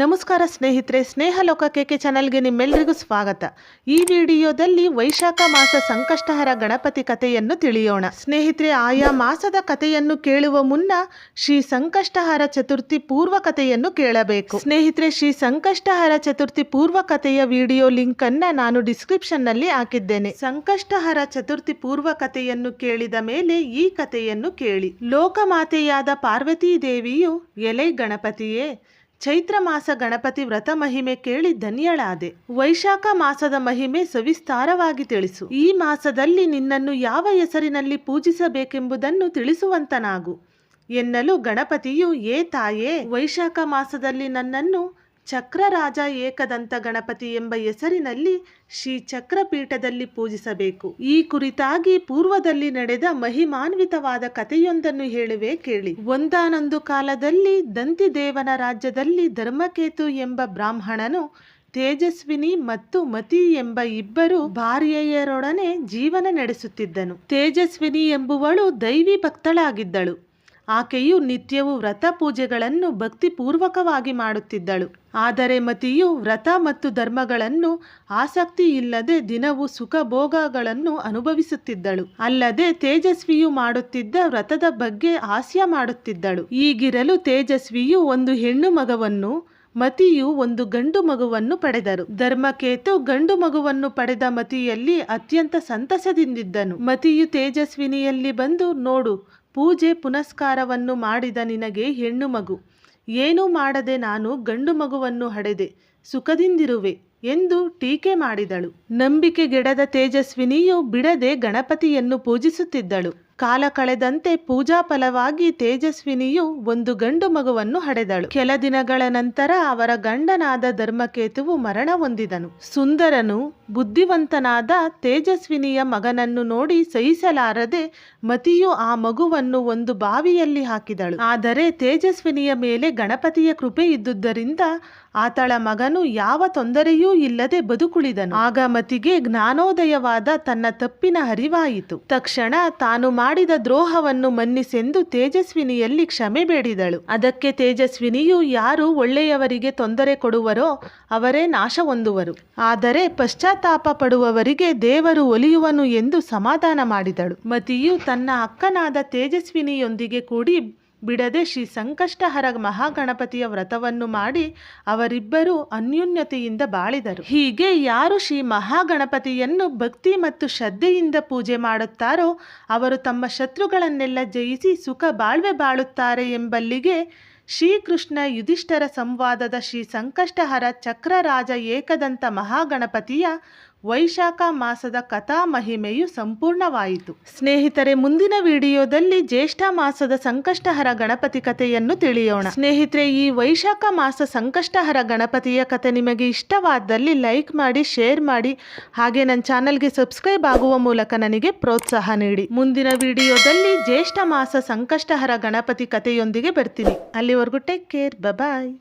ನಮಸ್ಕಾರ ಸ್ನೇಹಿತರೆ ಸ್ನೇಹ ಲೋಕ ಕೆಕೆ ಚಾನಲ್ಗೆ ನಿಮ್ಮೆಲ್ಲರಿಗೂ ಸ್ವಾಗತ. ಈ ವಿಡಿಯೋದಲ್ಲಿ ವೈಶಾಖ ಮಾಸ ಸಂಕಷ್ಟಹರ ಗಣಪತಿ ಕಥೆಯನ್ನು ತಿಳಿಯೋಣ. ಸ್ನೇಹಿತರೆ, ಆಯಾ ಮಾಸದ ಕಥೆಯನ್ನು ಕೇಳುವ ಮುನ್ನ ಶ್ರೀ ಸಂಕಷ್ಟಹರ ಚತುರ್ಥಿ ಪೂರ್ವ ಕಥೆಯನ್ನು ಕೇಳಬೇಕು. ಸ್ನೇಹಿತರೆ, ಶ್ರೀ ಸಂಕಷ್ಟಹರ ಚತುರ್ಥಿ ಪೂರ್ವ ಕಥೆಯ ವಿಡಿಯೋ ಲಿಂಕ್ ಅನ್ನ ನಾನು ಡಿಸ್ಕ್ರಿಪ್ಷನ್ನಲ್ಲಿ ಹಾಕಿದ್ದೇನೆ. ಸಂಕಷ್ಟಹರ ಚತುರ್ಥಿ ಪೂರ್ವ ಕಥೆಯನ್ನು ಕೇಳಿದ ಮೇಲೆ ಈ ಕಥೆಯನ್ನು ಕೇಳಿ. ಲೋಕಮಾತೆಯಾದ ಪಾರ್ವತೀ ದೇವಿಯು, ಎಲೆ ಗಣಪತಿಯೇ ಚೈತ್ರ ಮಾಸ ಗಣಪತಿ ವ್ರತ ಮಹಿಮೆ ಕೇಳಿ ಧನ್ಯಳಾದೆ. ವೈಶಾಖ ಮಾಸದ ಮಹಿಮೆ ಸವಿಸ್ತಾರವಾಗಿ ತಿಳಿಸು. ಈ ಮಾಸದಲ್ಲಿ ನಿನ್ನನ್ನು ಯಾವ ಹೆಸರಿನಲ್ಲಿ ಪೂಜಿಸಬೇಕೆಂಬುದನ್ನು ತಿಳಿಸುವಂತನಾಗು. ಎನ್ನಲು ಗಣಪತಿಯು, ಏ ತಾಯೇ, ವೈಶಾಖ ಮಾಸದಲ್ಲಿ ನನ್ನನ್ನು ಚಕ್ರರಾಜ ಏಕದಂತ ಗಣಪತಿ ಎಂಬ ಹೆಸರಿನಲ್ಲಿ ಶ್ರೀ ಚಕ್ರಪೀಠದಲ್ಲಿ ಪೂಜಿಸಬೇಕು. ಈ ಕುರಿತಾಗಿ ಪೂರ್ವದಲ್ಲಿ ನಡೆದ ಮಹಿಮಾನ್ವಿತವಾದ ಕಥೆಯೊಂದನ್ನು ಹೇಳುವೆ ಕೇಳಿ. ಒಂದಾನೊಂದು ಕಾಲದಲ್ಲಿ ದಂತಿದೇವನ ರಾಜ್ಯದಲ್ಲಿ ಧರ್ಮಕೇತು ಎಂಬ ಬ್ರಾಹ್ಮಣನು ತೇಜಸ್ವಿನಿ ಮತ್ತು ಮತಿ ಎಂಬ ಇಬ್ಬರು ಭಾರ್ಯೆಯರೊಡನೆ ಜೀವನ ನಡೆಸುತ್ತಿದ್ದನು. ತೇಜಸ್ವಿನಿ ಎಂಬುವಳು ದೈವಿ ಭಕ್ತಳಾಗಿದ್ದಳು. ಆಕೆಯು ನಿತ್ಯವೂ ವ್ರತ ಪೂಜೆಗಳನ್ನು ಭಕ್ತಿಪೂರ್ವಕವಾಗಿ ಮಾಡುತ್ತಿದ್ದಳು. ಆದರೆ ಮತಿಯು ವ್ರತ ಮತ್ತು ಧರ್ಮಗಳನ್ನು ಆಸಕ್ತಿ ಇಲ್ಲದೆ ದಿನವೂ ಸುಖ ಭೋಗಗಳನ್ನು ಅನುಭವಿಸುತ್ತಿದ್ದಳು. ಅಲ್ಲದೆ ತೇಜಸ್ವಿಯು ಮಾಡುತ್ತಿದ್ದ ವ್ರತದ ಬಗ್ಗೆ ಹಾಸ್ಯ ಮಾಡುತ್ತಿದ್ದಳು. ಈಗಿರಲು ತೇಜಸ್ವಿಯು ಒಂದು ಹೆಣ್ಣು ಮಗವನ್ನು, ಮತಿಯು ಒಂದು ಗಂಡು ಮಗುವನ್ನು ಪಡೆದರು. ಧರ್ಮಕೇತು ಗಂಡು ಮಗುವನ್ನು ಪಡೆದ ಮತಿಯಲ್ಲಿ ಅತ್ಯಂತ ಸಂತಸದಿಂದಿದ್ದನು. ಮತಿಯು ತೇಜಸ್ವಿನಿಯಲ್ಲಿ ಬಂದು, ನೋಡು ಪೂಜೆ ಪುನಸ್ಕಾರವನ್ನು ಮಾಡಿದ ನಿನಗೆ ಹೆಣ್ಣು ಮಗು. ಏನೂ ಮಾಡದೆ ನಾನು ಗಂಡು ಮಗುವನ್ನು ಹಡೆದೆ. ಸುಖದಿಂದಿರುವೆ ಎಂದು ಟೀಕೆ ಮಾಡಿದಳು. ನಂಬಿಕೆಗೆಡದ ತೇಜಸ್ವಿನಿಯು ಬಿಡದೆ ಗಣಪತಿಯನ್ನು ಪೂಜಿಸುತ್ತಿದ್ದಳು. ಕಾಲ ಕಳೆದಂತೆ ಪೂಜಾ ಫಲವಾಗಿ ತೇಜಸ್ವಿನಿಯು ಒಂದು ಗಂಡು ಮಗುವನ್ನು ಹಡೆದಳು. ಕೆಲ ದಿನಗಳ ನಂತರ ಅವರ ಗಂಡನಾದ ಧರ್ಮಕೇತುವು ಮರಣ ಹೊಂದಿದನು. ಸುಂದರನು ಬುದ್ಧಿವಂತನಾದ ತೇಜಸ್ವಿನಿಯ ಮಗನನ್ನು ನೋಡಿ ಸಹಿಸಲಾರದೆ ಮತಿಯು ಆ ಮಗುವನ್ನು ಒಂದು ಬಾವಿಯಲ್ಲಿ ಹಾಕಿದಳು. ಆದರೆ ತೇಜಸ್ವಿನಿಯ ಮೇಲೆ ಗಣಪತಿಯ ಕೃಪೆ ಇದ್ದುದರಿಂದ ಆತಳ ಮಗನು ಯಾವ ತೊಂದರೆಯೂ ಇಲ್ಲದೆ ಬದುಕುಳಿದನು. ಆಗ ಮತಿಗೆ ಜ್ಞಾನೋದಯವಾದ ತನ್ನ ತಪ್ಪಿನ ಹರಿವಾಯಿತು. ತಕ್ಷಣ ತಾನು ಮಾಡಿದ ದ್ರೋಹವನ್ನು ಮನ್ನಿಸೆಂದು ತೇಜಸ್ವಿನಿಯಲ್ಲಿ ಕ್ಷಮೆ ಬೇಡಿದಳು. ಅದಕ್ಕೆ ತೇಜಸ್ವಿನಿಯು ಯಾರು ಒಳ್ಳೆಯವರಿಗೆ ತೊಂದರೆ ಕೊಡುವರೋ ಅವರೇ ನಾಶ ಹೊಂದುವರು. ಆದರೆ ಪಶ್ಚಾತ್ತಾಪ ಪಡುವವರಿಗೆ ದೇವರು ಒಲಿಯುವನು ಎಂದು ಸಮಾಧಾನ ಮಾಡಿದಳು. ಮತಿಯು ತನ್ನ ಅಕ್ಕನಾದ ತೇಜಸ್ವಿನಿಯೊಂದಿಗೆ ಕೂಡಿ ಬಿಡದೆ ಶ್ರೀ ಸಂಕಷ್ಟಹರ ಮಹಾಗಣಪತಿಯ ವ್ರತವನ್ನು ಮಾಡಿ ಅವರಿಬ್ಬರೂ ಅನ್ಯೂನ್ಯತೆಯಿಂದ ಬಾಳಿದರು. ಹೀಗೆ ಯಾರು ಶ್ರೀ ಮಹಾಗಣಪತಿಯನ್ನು ಭಕ್ತಿ ಮತ್ತು ಶ್ರದ್ಧೆಯಿಂದ ಪೂಜೆ ಮಾಡುತ್ತಾರೋ ಅವರು ತಮ್ಮ ಶತ್ರುಗಳನ್ನೆಲ್ಲ ಜಯಿಸಿ ಸುಖ ಬಾಳ್ವೆ ಬಾಳುತ್ತಾರೆ ಎಂಬಲ್ಲಿಗೆ ಶ್ರೀಕೃಷ್ಣ ಯುಧಿಷ್ಠರ ಸಂವಾದದ ಶ್ರೀ ಸಂಕಷ್ಟಹರ ಚಕ್ರರಾಜ ಏಕದಂತ ಮಹಾಗಣಪತಿಯ ವೈಶಾಖ ಮಾಸದ ಕಥಾ ಮಹಿಮೆಯು ಸಂಪೂರ್ಣವಾಯಿತು. ಸ್ನೇಹಿತರೆ, ಮುಂದಿನ ವಿಡಿಯೋದಲ್ಲಿ ಜ್ಯೇಷ್ಠ ಮಾಸದ ಸಂಕಷ್ಟಹರ ಗಣಪತಿ ಕಥೆಯನ್ನು ತಿಳಿಯೋಣ. ಸ್ನೇಹಿತರೆ, ಈ ವೈಶಾಖ ಮಾಸ ಸಂಕಷ್ಟಹರ ಗಣಪತಿಯ ಕಥೆ ನಿಮಗೆ ಇಷ್ಟವಾದಲ್ಲಿ ಲೈಕ್ ಮಾಡಿ, ಶೇರ್ ಮಾಡಿ, ಹಾಗೆ ನನ್ನ ಚಾನಲ್ಗೆ ಸಬ್ಸ್ಕ್ರೈಬ್ ಆಗುವ ಮೂಲಕ ನನಗೆ ಪ್ರೋತ್ಸಾಹ ನೀಡಿ. ಮುಂದಿನ ವಿಡಿಯೋದಲ್ಲಿ ಜ್ಯೇಷ್ಠ ಮಾಸ ಸಂಕಷ್ಟಹರ ಗಣಪತಿ ಕಥೆಯೊಂದಿಗೆ ಬರ್ತೀನಿ. ಅಲ್ಲಿವರೆಗೂ ಟೇಕ್ ಕೇರ್ ಬಾಯ್